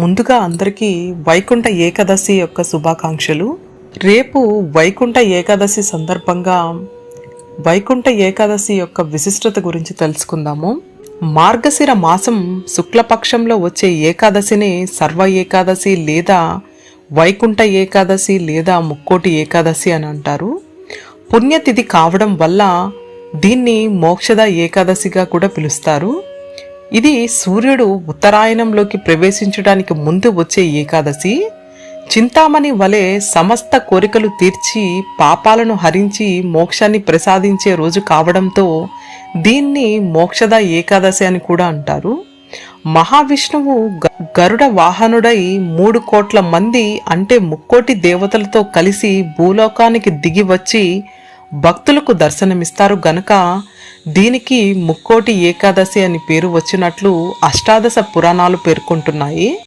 ముందుగా అందరికీ వైకుంఠ ఏకాదశి యొక్క శుభాకాంక్షలు. రేపు వైకుంఠ ఏకాదశి సందర్భంగా వైకుంఠ ఏకాదశి యొక్క విశిష్టత గురించి తెలుసుకుందాము. మార్గశిర మాసం శుక్లపక్షంలో వచ్చే ఏకాదశిని సర్వ ఏకాదశి లేదా వైకుంఠ ఏకాదశి లేదా ముక్కోటి ఏకాదశి అని అంటారు. పుణ్యతిథి కావడం వల్ల దీన్ని మోక్షద ఏకాదశిగా కూడా పిలుస్తారు. ఇది సూర్యుడు ఉత్తరాయణంలోకి ప్రవేశించడానికి ముందు వచ్చే ఏకాదశి. చింతామణి వలె సమస్త కోరికలు తీర్చి పాపాలను హరించి మోక్షాన్ని ప్రసాదించే రోజు కావడంతో దీన్ని మోక్షద ఏకాదశి అని కూడా అంటారు. మహావిష్ణువు గరుడ వాహనుడై మూడు కోట్ల మంది అంటే ముక్కోటి దేవతలతో కలిసి భూలోకానికి దిగి వచ్చి భక్తులకు దర్శనమిస్తారు గనక దీనికి ముక్కోటి ఏకాదశి అని పేరు వచ్చినట్లు అష్టాదశ పురాణాలు పేర్కొంటున్నాయి.